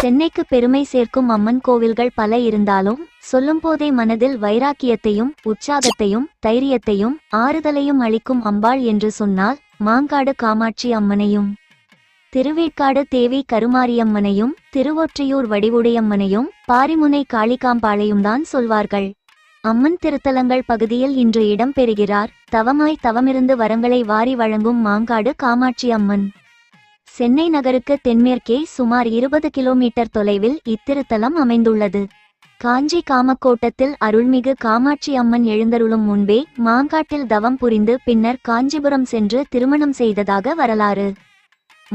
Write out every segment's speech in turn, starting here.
சென்னைக்கு பெருமை சேர்க்கும் அம்மன் கோவில்கள் பல இருந்தாலும் சொல்லும்போதே மனதில் வைராக்கியத்தையும் உற்சாகத்தையும் தைரியத்தையும் ஆறுதலையும் அளிக்கும் அம்பாள் என்று சொன்னால் மாங்காடு காமாட்சி அம்மனையும் திருவேற்காடு தேவி கருமாரியம்மனையும் திருவொற்றியூர் வடிவுடையம்மனையும் பாரிமுனை காளிகாம்பாளையும் தான் சொல்வார்கள். அம்மன் திருத்தலங்கள் பகுதியில் இன்று இடம்பெறுகிறார் தவமாய் தவமிருந்து வரங்களை வாரி வழங்கும் மாங்காடு காமாட்சி அம்மன். சென்னை நகருக்கு தென்மேற்கே சுமார் இருபது கிலோமீட்டர் தொலைவில் இத்திருத்தலம் அமைந்துள்ளது. காஞ்சி காமக்கோட்டத்தில் அருள்மிகு காமாட்சி அம்மன் எழுந்தருளும் முன்பே மாங்காட்டில் தவம் புரிந்து பின்னர் காஞ்சிபுரம் சென்று திருமணம் செய்ததாக வரலாறு.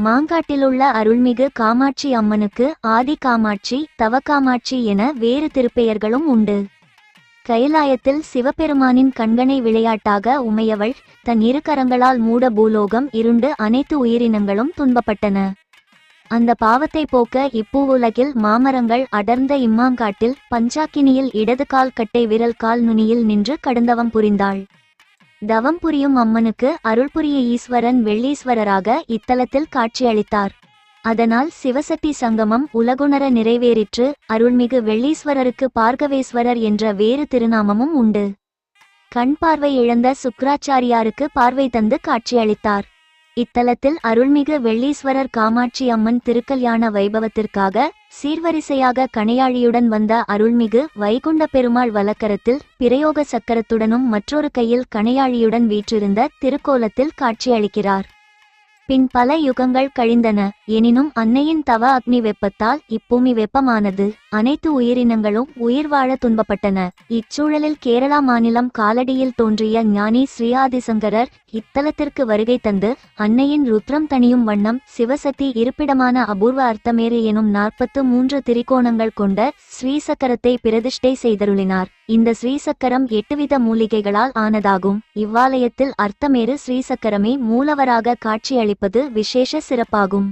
மாங்காட்டிலுள்ள அருள்மிகு காமாட்சி அம்மனுக்கு ஆதி காமாட்சி தவ காமாட்சி என வேறு திருப்பெயர்களும் உண்டு. கைலாயத்தில் சிவபெருமானின் கண்கனை விளையாட்டாக உமையவள் தன் இரு கரங்களால் மூட பூலோகம் இருண்டு அனைத்து உயிரினங்களும் துன்பப்பட்டன. அந்த பாவத்தை போக்க இப்பூவுலகில் மாமரங்கள் அடர்ந்த இம்மாங்காட்டில் பஞ்சாக்கினியில் இடது கால் கட்டை விரல் கால் நுனியில் நின்று கடந்தவம் புரிந்தாள். தவம் புரியும் அம்மனுக்கு அருள்புரிய ஈஸ்வரன் வெள்ளீஸ்வரராக இத்தலத்தில் காட்சியளித்தார். அதனால் சிவசக்தி சங்கமம் உலகுணர நிறைவேறிற்று அருள்மிகு வெள்ளீஸ்வரருக்கு பார்கவேஸ்வரர் என்ற வேறு திருநாமமும் உண்டு. கண் பார்வை இழந்த சுக்ராச்சாரியாருக்கு பார்வை தந்து காட்சியளித்தார். இத்தலத்தில் அருள்மிகு வெள்ளீஸ்வரர் காமாட்சி அம்மன் திருக்கல்யாண வைபவத்திற்காக சீர்வரிசையாக கணையாழியுடன் வந்த அருள்மிகு வைகுண்ட பெருமாள் வலக்கரத்தில் பிரயோக சக்கரத்துடனும் மற்றொரு கையில் கணையாழியுடன் வீற்றிருந்த திருக்கோலத்தில் காட்சியளிக்கிறார். பின் பல யுகங்கள் கழிந்தன. எனினும் அன்னையின் தவ அக்னி வெப்பத்தால் இப்பூமி வெப்பமானது. அனைத்து உயிரினங்களும் உயிர் வாழ துன்பப்பட்டன. இச்சூழலில் கேரளா மாநிலம் காலடியில் தோன்றிய ஞானி ஸ்ரீஆதிசங்கரர் இத்தலத்திற்கு வருகை தந்து அன்னையின் ருத்ரம் தனியும் வண்ணம் சிவசக்தி இருப்பிடமான அபூர்வ அர்த்தமேறு எனும் நாற்பத்து மூன்று திரிகோணங்கள் கொண்ட ஸ்ரீசக்கரத்தை பிரதிஷ்டை செய்தருளினார். இந்த ஸ்ரீசக்கரம் எட்டுவித மூலிகைகளால் ஆனதாகும். இவ்வாலயத்தில் அர்த்தமேறு ஸ்ரீசக்கரமே மூலவராக காட்சியளிப்பது விசேஷ சிறப்பாகும்.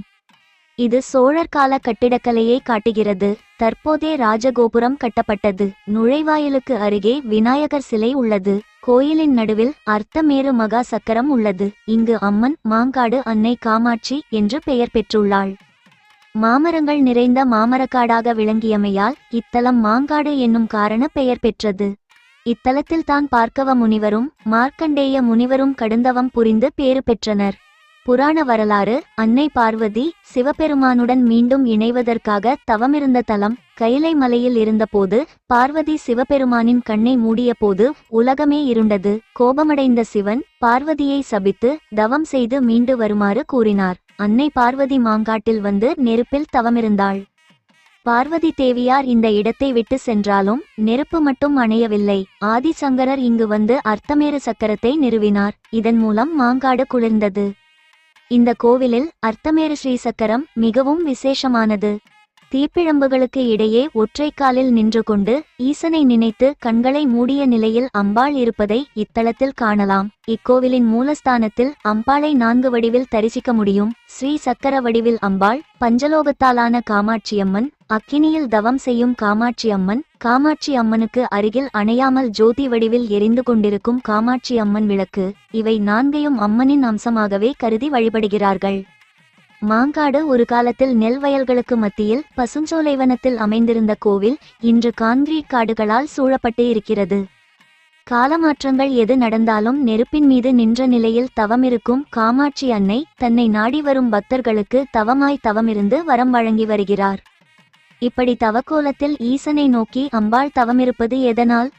இது சோழர் கால கட்டிடக்கலையை காட்டுகிறது. தற்போதே ராஜகோபுரம் கட்டப்பட்டது. நுழைவாயிலுக்கு அருகே விநாயகர் சிலை உள்ளது. கோயிலின் நடுவில் அர்த்தமேரு மகா சக்கரம் உள்ளது. இங்கு அம்மன் மாங்காடு அன்னை காமாட்சி என்று பெயர் பெற்றுள்ளாள். மாமரங்கள் நிறைந்த மாமரக்காடாக விளங்கியமையால் இத்தலம் மாங்காடு என்னும் காரண பெயர் பெற்றது. இத்தலத்தில் தான் பார்க்கவ முனிவரும் மார்க்கண்டேய முனிவரும் கடுந்தவம் புரிந்து பேறு பெற்றனர். புராண வரலாறு அன்னை பார்வதி சிவபெருமானுடன் மீண்டும் இணைவதற்காக தவமிருந்த தலம் கைலை மலையில் இருந்தபோது பார்வதி சிவபெருமானின் கண்ணை மூடியபோது உலகமே இருண்டது. கோபமடைந்த சிவன் பார்வதியை சபித்து தவம் செய்து மீண்டு வருமாறு கூறினார். அன்னை பார்வதி மாங்காட்டில் வந்து நெருப்பில் தவமிருந்தாள். பார்வதி தேவியார் இந்த இடத்தை விட்டு சென்றாலும் நெருப்பு மட்டும் அணையவில்லை. ஆதிசங்கரர் இங்கு வந்து அர்த்தமேறு சக்கரத்தை நிறுவினார். இதன் மூலம் மாங்காடு குளிர்ந்தது. இந்த கோவிலில் அர்த்தமேறு ஸ்ரீ சக்கரம் மிகவும் விசேஷமானது. தீப்பிழம்புகளுக்கு இடையே ஒற்றைக்காலில் நின்று கொண்டு ஈசனை நினைத்து கண்களை மூடிய நிலையில் அம்பாள் இருப்பதை இத்தலத்தில் காணலாம். இக்கோவிலின் மூலஸ்தானத்தில் அம்பாளை நான்கு வடிவில் தரிசிக்க முடியும். ஸ்ரீ சக்கர வடிவில் அம்பாள் பஞ்சலோகத்தாலான காமாட்சியம்மன் அக்கினியில் தவம் செய்யும் காமாட்சி அம்மன் காமாட்சி அம்மனுக்கு அருகில் அணையாமல் ஜோதி வடிவில் எரிந்து கொண்டிருக்கும் காமாட்சி அம்மன் விளக்கு இவை நான்கையும் அம்மனின் அம்சமாகவே கருதி வழிபடுகிறார்கள். மாங்காடு ஒரு காலத்தில் நெல் வயல்களுக்கு மத்தியில் பசுஞ்சோலைவனத்தில் அமைந்திருந்த கோவில் இன்று கான்கிரீட் காடுகளால் சூழப்பட்டு இருக்கிறது. காலமாற்றங்கள் எது நடந்தாலும் நெருப்பின் மீது நின்ற நிலையில் தவமிருக்கும் காமாட்சி அன்னை தன்னை நாடி வரும் பக்தர்களுக்கு தவமாய் தவமிருந்து வரம் வழங்கி வருகிறார். இப்படி தவக்கோலத்தில் ஈசனை நோக்கி அம்பாள் தவமிருப்பது எதனால்?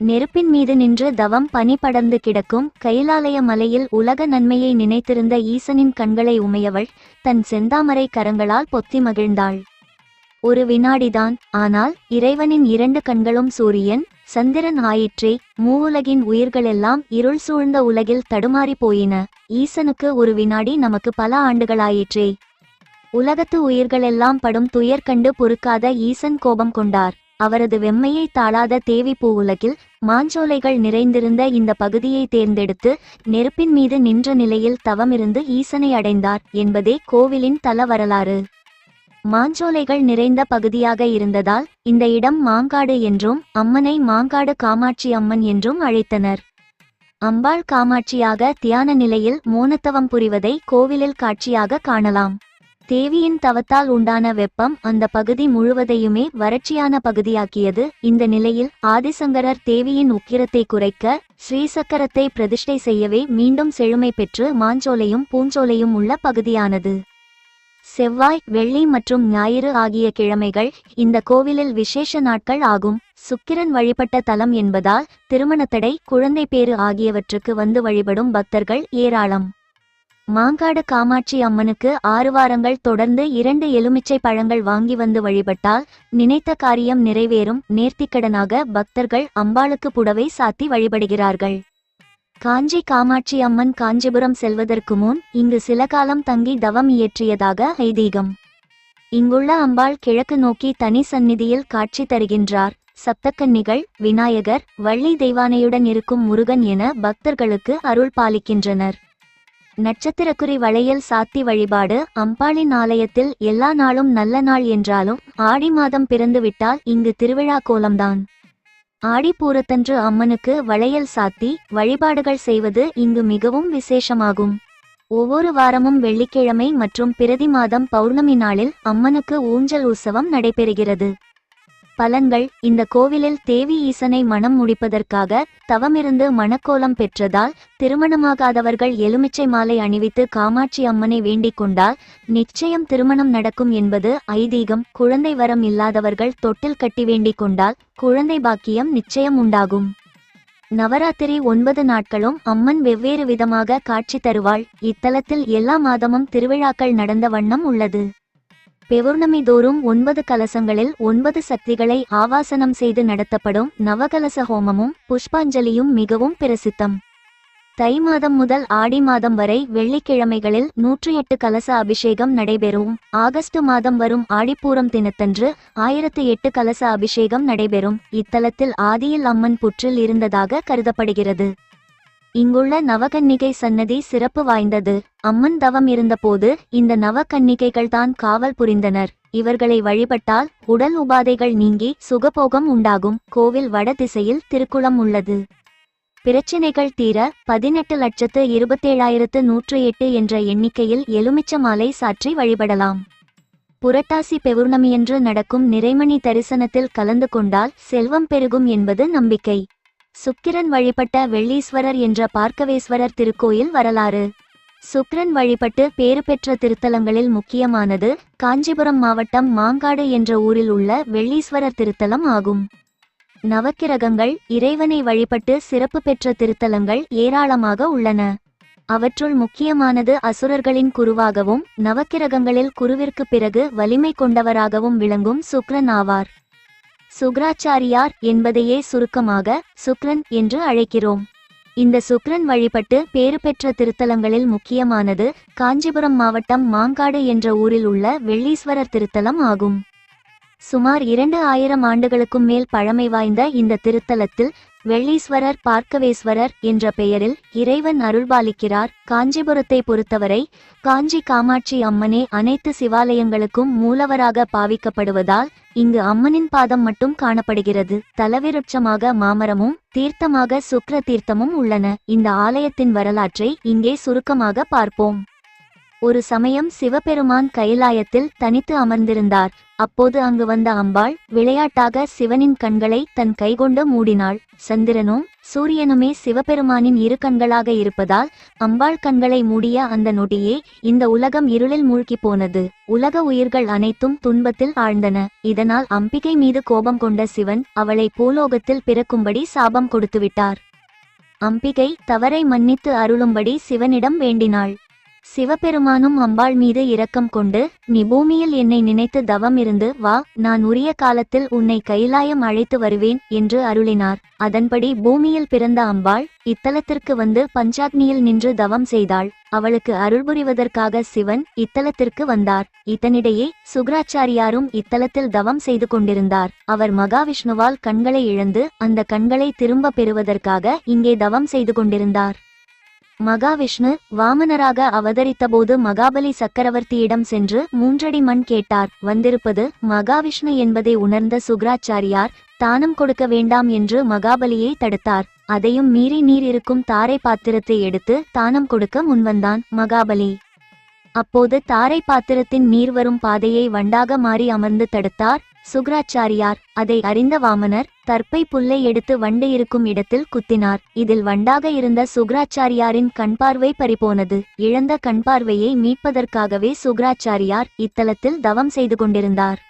நெருப்பின் மீது நின்று தவம் பனி படர்ந்து கிடக்கும் கைலாலய மலையில் உலக நன்மையை நினைத்திருந்த ஈசனின் கண்களை உமையவள் தன் செந்தாமரை கரங்களால் பொத்தி மகிழ்ந்தாள். ஒரு வினாடிதான் ஆனால் இறைவனின் இரண்டு கண்களும் சூரியன் சந்திரன் ஆயிற்றே மூவுலகின் உயிர்களெல்லாம் இருள் சூழ்ந்த உலகில் தடுமாறி போயின. ஈசனுக்கு ஒரு வினாடி நமக்கு பல ஆண்டுகளாயிற்றே. உலகத்து உயிர்களெல்லாம் படும் துயர் கண்டு பொறுக்காத ஈசன் கோபம் கொண்டார். அவரது வெம்மையை தாளாத தேவி பூவுலகில் மாஞ்சோலைகள் நிறைந்திருந்த இந்த பகுதியை தேர்ந்தெடுத்து நெருப்பின் மீது நின்ற நிலையில் தவமிருந்து ஈசனை அடைந்தார் என்பதே கோவிலின் தல வரலாறு மாஞ்சோலைகள் நிறைந்த பகுதியாக இருந்ததால் இந்த இடம் மாங்காடு என்றும் அம்மனை மாங்காடு காமாட்சி அம்மன் என்றும் அழைத்தனர். அம்பாள் காமாட்சியாக தியான நிலையில் மோனத்தவம் புரிவதை கோவிலில் காட்சியாக காணலாம். தேவியின் தவத்தால் உண்டான வெப்பம் அந்த பகுதி முழுவதையுமே வறட்சியான பகுதியாக்கியது. இந்த நிலையில் ஆதிசங்கரர் தேவியின் உக்கிரத்தை குறைக்க ஸ்ரீசக்கரத்தை பிரதிஷ்டை செய்யவே மீண்டும் செழுமை பெற்று மாஞ்சோலையும் பூஞ்சோலையும் உள்ள பகுதியானது. செவ்வாய் வெள்ளி மற்றும் ஞாயிறு ஆகிய கிழமைகள் இந்த கோவிலில் விசேஷ நாட்கள் ஆகும். சுக்கிரன் வழிபட்ட தலம் என்பதால் திருமணத்தடை குழந்தை பேறு ஆகியவற்றுக்கு வந்து வழிபடும் பக்தர்கள் ஏராளம். மாங்காடு காமாட்சி அம்மனுக்கு ஆறு வாரங்கள் தொடர்ந்து இரண்டு எலுமிச்சை பழங்கள் வாங்கி வந்து வழிபட்டால் நினைத்த காரியம் நிறைவேறும். நேர்த்திக்கடனாக பக்தர்கள் அம்பாளுக்கு புடவை சாத்தி வழிபடுகிறார்கள். காஞ்சி காமாட்சி அம்மன் காஞ்சிபுரம் செல்வதற்கு முன் இங்கு சில காலம் தங்கி தவம் இயற்றியதாக ஐதீகம். இங்குள்ள அம்பாள் கிழக்கு நோக்கி தனி சந்நிதியில் காட்சி தருகின்றார். சப்தக்கன்னிகள் விநாயகர் வள்ளி தெய்வானையுடன் இருக்கும் முருகன் என பக்தர்களுக்கு அருள் பாலிக்கின்றனர். நட்சத்திரக்குறி வளையல் சாத்தி வழிபாடு அம்பாளின் ஆலயத்தில் எல்லா நாளும் நல்ல நாள் என்றாலும் ஆடி மாதம் பிறந்து விட்டால் இங்கு திருவிழா கோலம்தான். ஆடிப்பூரத்தன்று அம்மனுக்கு வளையல் சாத்தி வழிபாடுகள் செய்வது இங்கு மிகவும் விசேஷமாகும். ஒவ்வொரு வாரமும் வெள்ளிக்கிழமை மற்றும் பிரதி மாதம் பௌர்ணமி நாளில் அம்மனுக்கு ஊஞ்சல் உற்சவம் நடைபெறுகிறது. பலன்கள் இந்த கோவிலில் தேவி ஈசனை மனம் முடிப்பதற்காக தவமிருந்து மணக்கோலம் பெற்றதால் திருமணமாகாதவர்கள் எலுமிச்சை மாலை அணிவித்து காமாட்சி அம்மனை வேண்டிக் கொண்டால் நிச்சயம் திருமணம் நடக்கும் என்பது ஐதீகம். குழந்தை வரம் இல்லாதவர்கள் தொட்டில் கட்டி வேண்டிக் கொண்டால் குழந்தை பாக்கியம் நிச்சயம் உண்டாகும். நவராத்திரி ஒன்பது நாட்களும் அம்மன் வெவ்வேறு விதமாக காட்சி தருவாள். இத்தலத்தில் எல்லா மாதமும் திருவிழாக்கள் நடந்த வண்ணம் உள்ளது. பெவுர்ணமி தோறும் ஒன்பது கலசங்களில் ஒன்பது சக்திகளை ஆவாசனம் செய்து நடத்தப்படும் நவகலச ஹோமமும் புஷ்பாஞ்சலியும் மிகவும் பிரசித்தம். தை மாதம் முதல் ஆடி மாதம் வரை வெள்ளிக்கிழமைகளில் நூற்றி எட்டு கலச அபிஷேகம் நடைபெறும். ஆகஸ்ட் மாதம் வரும் ஆடிப்பூரம் தினத்தன்று ஆயிரத்து எட்டு கலச அபிஷேகம் நடைபெறும். இத்தலத்தில் ஆதியில் அம்மன் புற்றில் இருந்ததாக கருதப்படுகிறது. இங்குள்ள நவகன்னிகை சன்னதி சிறப்பு வாய்ந்தது. அம்மன் தவம் இருந்தபோது இந்த நவகன்னிகைகள்தான் காவல் புரிந்தனர். இவர்களை வழிபட்டால் உடல் உபாதைகள் நீங்கி சுகபோகம் உண்டாகும். கோவில் வட திசையில் திருக்குளம் உள்ளது. பிரச்சினைகள் தீர பதினெட்டு லட்சத்து இருபத்தேழாயிரத்து நூற்று எட்டு என்ற எண்ணிக்கையில் எலுமிச்ச மாலை சாற்றி வழிபடலாம். புரட்டாசி பெவுர்ணமியன்று நடக்கும் நிறைமணி தரிசனத்தில் கலந்து கொண்டால் செல்வம் பெருகும் என்பது நம்பிக்கை. சுக்கிரன் வழிபட்ட வெள்ளீஸ்வரர் என்ற பார்க்கவேஸ்வரர் திருக்கோயில் வரலாறு. சுக்கிரன் வழிபட்டு பேறு பெற்ற திருத்தலங்களில் முக்கியமானது காஞ்சிபுரம் மாவட்டம் மாங்காடு என்ற ஊரில் உள்ள வெள்ளீஸ்வரர் திருத்தலம் ஆகும். நவக்கிரகங்கள் இறைவனை வழிபட்டு சிறப்பு பெற்ற திருத்தலங்கள் ஏராளமாக உள்ளன. அவற்றுள் முக்கியமானது அசுரர்களின் குருவாகவும் நவக்கிரகங்களில் குருவிற்கு பிறகு வலிமை கொண்டவராகவும் விளங்கும் சுக்ரன் ஆவார். சுக்ராச்சாரியார் என்பதையே சுருக்கமாக சுக்ரன் என்று அழைக்கிறோம். இந்த சுக்ரன் வழிபட்டு பேறு பெற்ற திருத்தலங்களில் முக்கியமானது காஞ்சிபுரம் மாவட்டம் மாங்காடு என்ற ஊரில் உள்ள வெள்ளீஸ்வரர் திருத்தலம் ஆகும். சுமார் இரண்டு ஆயிரம் ஆண்டுகளுக்கும் மேல் பழமை வாய்ந்த இந்த திருத்தலத்தில் வெள்ளீஸ்வரர் பார்க்கவேஸ்வரர் என்ற பெயரில் இறைவன் அருள்பாலிக்கிறார். காஞ்சிபுரத்தை பொறுத்தவரை காஞ்சி காமாட்சி அம்மனே அனைத்து சிவாலயங்களுக்கும் மூலவராக பாவிக்கப்படுவதால் இங்கு அம்மனின் பாதம் மட்டும் காணப்படுகிறது. தலவிருட்சமாக மாமரமும் தீர்த்தமாக சுக்ர தீர்த்தமும் உள்ளன. இந்த ஆலயத்தின் வரலாற்றை இங்கே சுருக்கமாக பார்ப்போம். ஒரு சமயம் சிவபெருமான் கைலாயத்தில் தனித்து அமர்ந்திருந்தார். அப்போது அங்கு வந்த அம்பாள் விளையாட்டாக சிவனின் கண்களை தன் கைகொண்டு மூடினாள். சந்திரனும் சூரியனுமே சிவபெருமானின் இரு கண்களாக இருப்பதால் அம்பாள் கண்களை மூடிய அந்த நொடியே இந்த உலகம் இருளில் மூழ்கி போனது. உலக உயிர்கள் அனைத்தும் துன்பத்தில் ஆழ்ந்தன. இதனால் அம்பிகை மீது கோபம் கொண்ட சிவன் அவளை பூலோகத்தில் பிறக்கும்படி சாபம் கொடுத்துவிட்டார். அம்பிகை தவறை மன்னித்து அருளும்படி சிவனிடம் வேண்டினாள். சிவபெருமானும் அம்பாள் மீது இரக்கம் கொண்டு நீ பூமியில் என்னை நினைத்து தவம் இருந்து வா நான் உரிய காலத்தில் உன்னை கைலாயம் அழைத்து வருவேன் என்று அருளினார். அதன்படி பூமியில் பிறந்த அம்பாள் இத்தலத்திற்கு வந்து பஞ்சாக்னியில் நின்று தவம் செய்தாள். அவளுக்கு அருள் புரிவதற்காக சிவன் இத்தலத்திற்கு வந்தார். இதனிடையே சுக்ராச்சாரியாரும் இத்தலத்தில் தவம் செய்து கொண்டிருந்தார். அவர் மகாவிஷ்ணுவால் கண்களை இழந்து அந்த கண்களை திரும்ப பெறுவதற்காக இங்கே தவம் செய்து கொண்டிருந்தார். மகாவிஷ்ணு வாமனராக அவதரித்தபோது மகாபலி சக்கரவர்த்தியிடம் சென்று மூன்றடி மண் கேட்டார். வந்திருப்பது மகாவிஷ்ணு என்பதை உணர்ந்த சுக்ராச்சாரியார் தானம் கொடுக்க வேண்டாம் என்று மகாபலியை தடுத்தார். அதையும் மீறி நீர் இருக்கும் தாரை பாத்திரத்தை எடுத்து தானம் கொடுக்க முன்வந்தான் மகாபலி. அப்போது தாரை பாத்திரத்தின் நீர் வரும் பாதையை வண்டாக மாறி அமர்ந்து தடுத்தார். சுக்ராச்சாரியார் அதை அறிந்த வாமனர் தற்பை புல்லை எடுத்து வண்டு இருக்கும் இடத்தில் குத்தினார். இதில் வண்டாக இருந்த சுக்ராச்சாரியாரின் கண்பார்வை பறிபோனது. இழந்த கண்பார்வையை மீட்பதற்காகவே சுக்ராச்சாரியார் இத்தலத்தில் தவம் செய்து கொண்டிருந்தார்.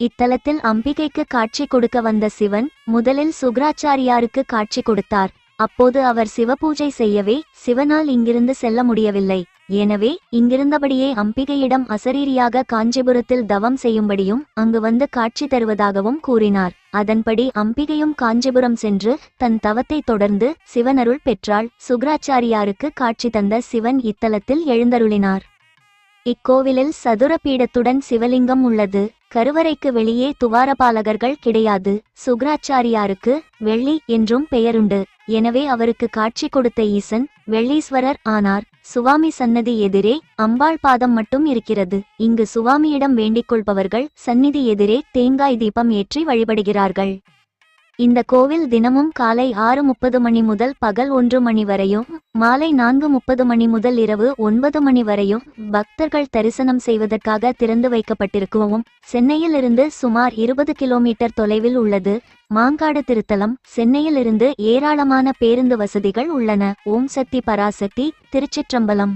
இத்தலத்தில் அம்பிகைக்கு காட்சி கொடுக்க வந்த சிவன் முதலில் சுக்ராச்சாரியாருக்கு காட்சி கொடுத்தார். அப்போது அவர் சிவபூஜை செய்யவே சிவனால் இங்கிருந்து செல்ல முடியவில்லை. எனவே இங்கிருந்தபடியே அம்பிகையிடம் அசரீரியாக காஞ்சிபுரத்தில் தவம் செய்யும்படியும் அங்கு வந்து காட்சி தருவதாகவும் கூறினார். அதன்படி அம்பிகையும் காஞ்சிபுரம் சென்று தன் தவத்தை தொடர்ந்து சிவனருள் பெற்றாள். சுக்ராச்சாரியாருக்கு காட்சி தந்த சிவன் இத்தலத்தில் எழுந்தருளினார். இக்கோவிலில் சதுர பீடத்துடன் சிவலிங்கம் உள்ளது. கருவறைக்கு வெளியே துவாரபாலகர்கள் கிடையாது. சுக்ராச்சாரியாருக்கு வெள்ளி என்றும் பெயருண்டு. எனவே அவருக்கு காட்சி கொடுத்த ஈசன் வெள்ளீஸ்வரர் ஆனார். சுவாமி சன்னதி எதிரே அம்பாள் பாதம் மட்டும் இருக்கிறது. இங்கு சுவாமியிடம் வேண்டிக் கொள்பவர்கள் சந்நிதி எதிரே தேங்காய் தீபம் ஏற்றி வழிபடுகிறார்கள். இந்த கோவில் தினமும் காலை ஆறு முப்பது மணி முதல் பகல் ஒன்று மணி வரையும் மாலை நான்கு முப்பது மணி முதல் இரவு ஒன்பது மணி வரையும் பக்தர்கள் தரிசனம் செய்வதற்காக திறந்து வைக்கப்பட்டிருக்கவும் சென்னையில் இருந்து சுமார் இருபது கிலோமீட்டர் தொலைவில் உள்ளது மாங்காடு திருத்தலம் சென்னையில் இருந்து ஏராளமான பேருந்து வசதிகள் உள்ளன ஓம் சக்தி பராசக்தி திருச்சிற்றம்பலம்.